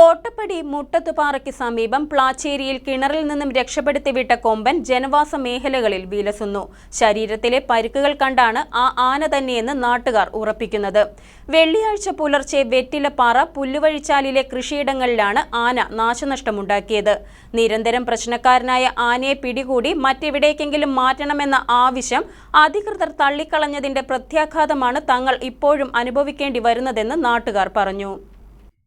കോട്ടപ്പടി മുട്ടത്തുപാറയ്ക്ക് സമീപം പ്ലാച്ചേരിയിൽ കിണറിൽ നിന്നും രക്ഷപ്പെടുത്തി വിട്ട കൊമ്പൻ ജനവാസ മേഖലകളിൽ വിലസുന്നു. ശരീരത്തിലെ പരുക്കുകൾ കണ്ടാണ് ആ ആന തന്നെയെന്ന് നാട്ടുകാർ ഉറപ്പിക്കുന്നത്. വെള്ളിയാഴ്ച പുലർച്ചെ വെറ്റിലപ്പാറ പുല്ലുവഴിച്ചാലിലെ കൃഷിയിടങ്ങളിലാണ് ആന നാശനഷ്ടമുണ്ടാക്കിയത്. നിരന്തരം പ്രശ്നക്കാരനായ ആനയെ പിടികൂടി മറ്റെവിടേക്കെങ്കിലും മാറ്റണമെന്ന ആവശ്യം അധികൃതർ തള്ളിക്കളഞ്ഞതിന്റെ പ്രത്യാഘാതമാണ് തങ്ങൾ ഇപ്പോഴും അനുഭവിക്കേണ്ടി വരുന്നതെന്ന് നാട്ടുകാർ പറഞ്ഞു.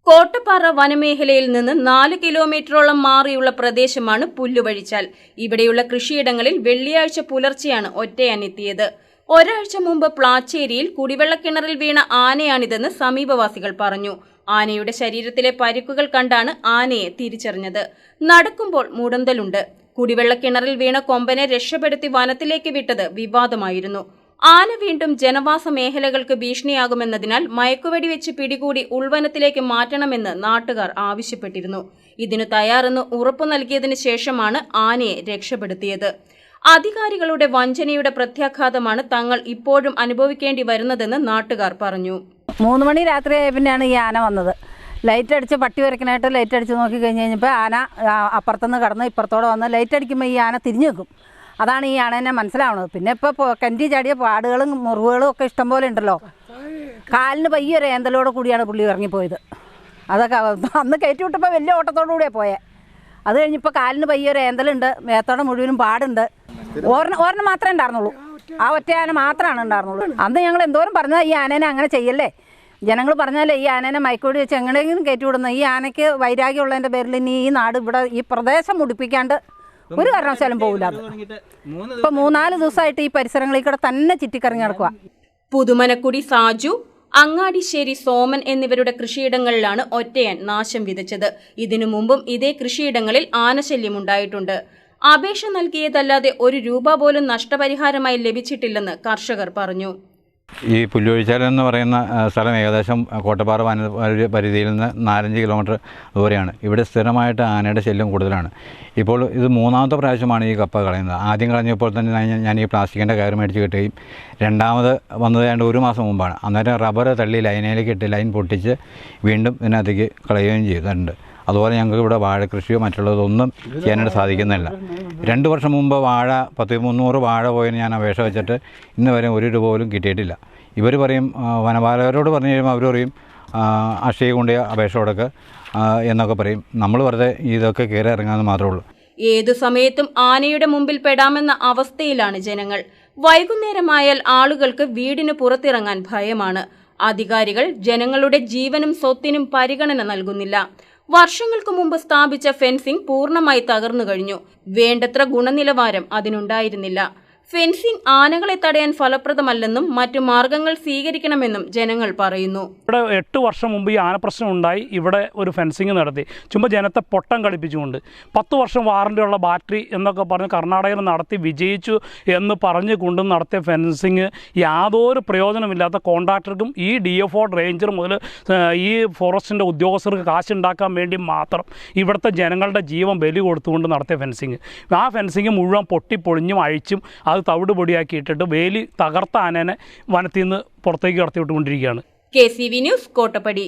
കോട്ടപ്പാറ വനമേഖലയിൽ നിന്ന് നാല് കിലോമീറ്ററോളം മാറിയുള്ള പ്രദേശമാണ് പുല്ലുവഴിച്ചാൽ. ഇവിടെയുള്ള കൃഷിയിടങ്ങളിൽ വെള്ളിയാഴ്ച പുലർച്ചെയാണ് ഒറ്റയാനെത്തിയത്. ഒരാഴ്ച മുമ്പ് പ്ലാച്ചേരിയിൽ കുടിവെള്ളക്കിണറിൽ വീണ ആനയാണിതെന്ന് സമീപവാസികൾ പറഞ്ഞു. ആനയുടെ ശരീരത്തിലെ പരിക്കുകൾ കണ്ടാണ് ആനയെ തിരിച്ചറിഞ്ഞത്. നടക്കുമ്പോൾ മുടന്തലുണ്ട്. കുടിവെള്ളക്കിണറിൽ വീണ കൊമ്പനെ രക്ഷപ്പെടുത്തി വനത്തിലേക്ക് വിട്ടത് വിവാദമായിരുന്നു. ആന വീണ്ടും ജനവാസ മേഖലകൾക്ക് ഭീഷണിയാകുമെന്നതിനാൽ മയക്കുവെടി വെച്ച് പിടികൂടി ഉൾവനത്തിലേക്ക് മാറ്റണമെന്ന് നാട്ടുകാർ ആവശ്യപ്പെട്ടിരുന്നു. ഇതിനു തയ്യാറെന്ന് ഉറപ്പു നൽകിയതിനു ശേഷമാണ് ആനയെ രക്ഷപ്പെടുത്തിയത്. അധികാരികളുടെ വഞ്ചനയുടെ പ്രത്യാഘാതമാണ് തങ്ങൾ ഇപ്പോഴും അനുഭവിക്കേണ്ടി വരുന്നതെന്ന് നാട്ടുകാർ പറഞ്ഞു. മൂന്ന് മണി രാത്രി പിന്നെയാണ് ഈ ആന വന്നത്. ലൈറ്റ് അടിച്ച് പട്ടി വരയ്ക്കാനായിട്ട് ലൈറ്റ് അടിച്ച് നോക്കി കഴിഞ്ഞ് കഴിഞ്ഞപ്പോൾ ആന അപ്പുറത്തുനിന്ന് കടന്ന് ഇപ്പുറത്തോടെ വന്ന് ലൈറ്റ് അടിക്കുമ്പോൾ ഈ ആന തിരിഞ്ഞു നിൽക്കും. അതാണ് ഈ ആണെന്നെ മനസ്സിലാവുന്നത് പിന്നെ ഇപ്പോൾ കണ്ടി ചാടിയ പാടുകളും മുറിവുകളും ഒക്കെ ഇഷ്ടംപോലെ ഉണ്ടല്ലോ. കാലിന് പയ്യൊരു ഏന്തലോട് കൂടിയാണ് പുള്ളി ഇറങ്ങിപ്പോയത്. അതൊക്കെ അന്ന് കയറ്റി വിട്ടപ്പോൾ വലിയ ഓട്ടത്തോടു കൂടിയാണ് പോയെ. അത് കഴിഞ്ഞിപ്പോൾ കാലിന് പയ്യൊരു ഏന്തലുണ്ട് മേത്തോടെ മുഴുവനും പാടുണ്ട്. ഓർണ ഓർണം മാത്രമേ ഉണ്ടായിരുന്നുള്ളൂ. ആ ഒറ്റ ആന മാത്രമാണ് ഉണ്ടായിരുന്നുള്ളൂ. അന്ന് ഞങ്ങൾ എന്തോരം പറഞ്ഞാൽ ഈ ആനേനെ അങ്ങനെ ചെയ്യല്ലേ? ജനങ്ങൾ പറഞ്ഞാലേ ഈ ആനേനെ മയക്കോടി വെച്ച് എങ്ങനെയെങ്കിലും കയറ്റി വിടുന്ന ഈ ആനയ്ക്ക് വൈരാഗ്യമുള്ളതിന്റെ പേരിൽ ഇനി ഈ നാട് ഇവിടെ ഈ പ്രദേശം മുടിപ്പിക്കാണ്ട് ഒരു കാരണവശാലും പോകില്ല ഇപ്പൊ മൂന്നാൽ ദിവസമായിട്ട് ഈ പരിസരങ്ങളിൽ കൂടെ തന്നെ ചുറ്റിക്കറങ്ങി നടക്കുക പുതുമനക്കുടി സാജു അങ്ങാടിശ്ശേരി സോമൻ എന്നിവരുടെ കൃഷിയിടങ്ങളിലാണ് ഒറ്റയൻ നാശം വിതച്ചത്. ഇതിനു മുമ്പും ഇതേ കൃഷിയിടങ്ങളിൽ ആനശല്യം ഉണ്ടായിട്ടുണ്ട്. അപേക്ഷ നൽകിയതല്ലാതെ ഒരു രൂപ പോലും നഷ്ടപരിഹാരമായി ലഭിച്ചിട്ടില്ലെന്ന് കർഷകർ പറഞ്ഞു. ഈ പുല്ലുവഴിച്ചാൽ എന്ന് പറയുന്ന സ്ഥലം ഏകദേശം കോട്ടപ്പാറ വന പരിധിയിൽ നിന്ന് നാലഞ്ച് കിലോമീറ്റർ ദൂരെയാണ്. ഇവിടെ സ്ഥിരമായിട്ട് ആനയുടെ ശല്യം കൂടുതലാണ്. ഇപ്പോൾ ഇത് മൂന്നാമത്തെ പ്രാവശ്യമാണ് ഈ കപ്പ കളയുന്നത്. ആദ്യം കളഞ്ഞപ്പോൾ തന്നെ ഞാൻ- ഈ പ്ലാസ്റ്റിക്കിന്റെ കയർ മേടിച്ച് കിട്ടുകയും രണ്ടാമത് വന്നത് ഏതാണ്ട് ഒരു മാസം മുമ്പാണ്. അന്നേരം റബ്ബർ തള്ളി ലൈനിലേക്ക് ഇട്ട് ലൈൻ പൊട്ടിച്ച് വീണ്ടും ഇതിനകത്തേക്ക് കളയുകയും ചെയ്തിട്ടുണ്ട്. അതുപോലെ ഞങ്ങൾക്ക് ഇവിടെ വാഴ കൃഷിയോ മറ്റുള്ളതൊന്നും ചെയ്യാനായിട്ട് സാധിക്കുന്നില്ല. രണ്ട് വർഷം മുമ്പ് വാഴ പത്ത് മുന്നൂറ് വാഴ പോയതിന് ഞാൻ അപേക്ഷ വെച്ചിട്ട് ഇന്ന് വരെ ഒരു രൂപ പോലും കിട്ടിയിട്ടില്ല. ഇവർ പറയും വനപാലകരോട് പറഞ്ഞു കഴിയുമ്പോൾ അവർ പറയും അക്ഷയ കൊണ്ട് അപേക്ഷ കൊടുക്കുക എന്നൊക്കെ പറയും. നമ്മൾ വെറുതെ ഇതൊക്കെ കയറി ഇറങ്ങാമെന്ന് മാത്രമേ ഉള്ളൂ. ഏതു സമയത്തും ആനയുടെ മുമ്പിൽ പെടാമെന്ന അവസ്ഥയിലാണ് ജനങ്ങൾ. വൈകുന്നേരമായാൽ ആളുകൾക്ക് വീടിന് പുറത്തിറങ്ങാൻ ഭയമാണ്. അധികാരികൾ ജനങ്ങളുടെ ജീവനും സ്വത്തിനും പരിഗണന നൽകുന്നില്ല. വർഷങ്ങൾക്ക് മുമ്പ് സ്ഥാപിച്ച ഫെൻസിംഗ് പൂർണമായി തകർന്നു കഴിഞ്ഞു. വേണ്ടത്ര ഗുണനിലവാരം അതിനുണ്ടായിരുന്നില്ല. ഫെൻസിംഗ് ആനകളെ തടയാൻ ഫലപ്രദമല്ലെന്നും മറ്റു മാർഗങ്ങൾ സ്വീകരിക്കണമെന്നും ജനങ്ങൾ പറയുന്നു. ഇവിടെ എട്ട് വർഷം മുമ്പ് ഈ ആനപ്രശ്നം ഉണ്ടായി. ഇവിടെ ഒരു ഫെൻസിങ് നടത്തി. ചുമ്മാ ജനത്തെ പൊട്ടം കളിപ്പിച്ചുകൊണ്ട്. പത്ത് വർഷം വാറണ്ടിയുള്ള ബാറ്ററി എന്നൊക്കെ പറഞ്ഞ് കർണാടകയിൽ നടത്തി വിജയിച്ചു എന്ന് പറഞ്ഞ് കൊണ്ട് നടത്തിയ ഫെൻസിങ് യാതൊരു പ്രയോജനമില്ലാത്ത കോൺട്രാക്ടർക്കും ഈ ഡി എഫ് ഒ റേഞ്ചർ മുതൽ ഈ ഫോറസ്റ്റിന്റെ ഉദ്യോഗസ്ഥർക്ക് കാശുണ്ടാക്കാൻ വേണ്ടി മാത്രം ഇവിടുത്തെ ജനങ്ങളുടെ ജീവൻ ബലി കൊടുത്തുകൊണ്ട് നടത്തിയ ഫെൻസിങ് ആ ഫെൻസിങ് മുഴുവൻ പൊട്ടിപ്പൊളിഞ്ഞും അഴിച്ചും അത് തവിട് പൊടിയാക്കിയിട്ടിട്ട് വേലി തകർത്ത ആനേനെ വനത്തിൽ നിന്ന് പുറത്തേക്ക് കടത്തി വിട്ടുകൊണ്ടിരിക്കുകയാണ് K C V news Kottappadi.